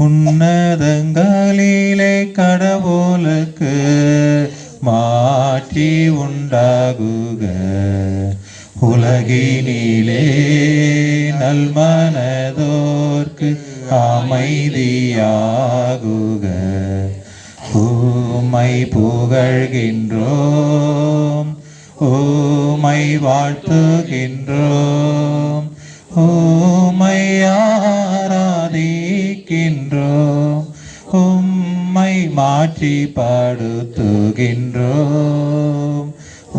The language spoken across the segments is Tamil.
உன்னதங்களிலே கடவுளுக்கு மாற்றி உண்டாகுக. உலகினிலே நல்மனதோர்க்கு அமைதியாகுக. ஊமை புகழ்கின்றோம் ஊமை வாழ்த்துகின்றோம் ஊமையா ஆராதிக்கின்றோம் உம்மை மாற்றி படுத்துகின்றோம்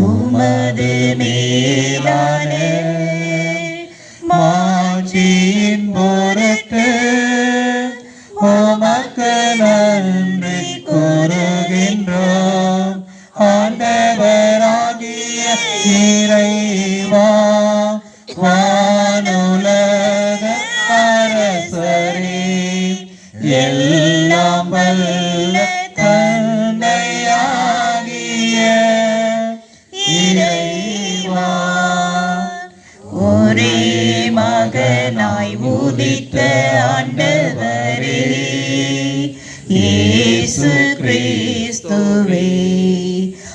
உமது மேலானே மாற்றியின் பொருட்டு உமக்கு நன்றி கூறுகின்றோம். ஆண்டவராகிய இறைவா எல்லாம் வல்ல தந்தையாகிய இறைவா. ஒரே மகனாய் உதித்த ஆண்டவரே இயேசு கிறிஸ்துவே.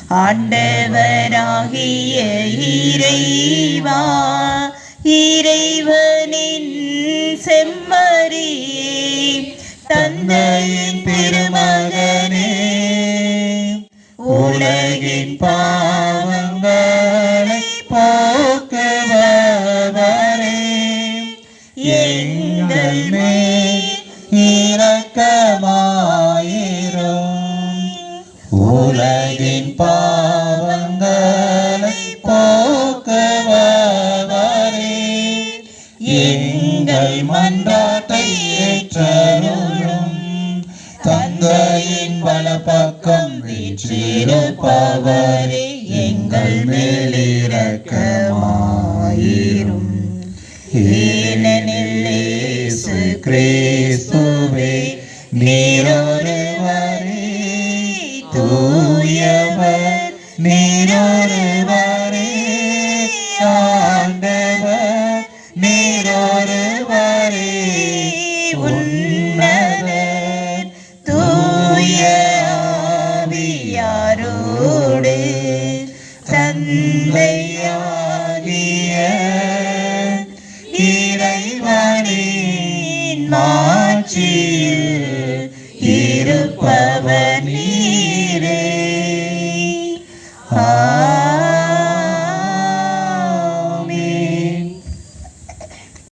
ஆண்டவராகிய இறைவா இறைவனின் செம்மறியே. தந்தையின் திருமகனே உலகின் பாவங்களை போக்குபவரே. எங்கள் மேல் இரக்கமாயிரும். உலகின் பாவங்களை போக்குபவரே. எங்கள் மன்றாட்டை எங்களின் பல பக்கம் வீற்றிருப்பவரே எங்கள் மேலிறக்கமாயிரும். ஏனெனில் இயேசு கிறிஸ்துவே நீரொருவரே தூயவர் நீரொருவரே ஆண்டவர் நீரொருவரே உன் தந்தையாரோடு தந்தையாகிய இறைவனின் மாட்சியில் இருப்பவர் நீரே. ஆ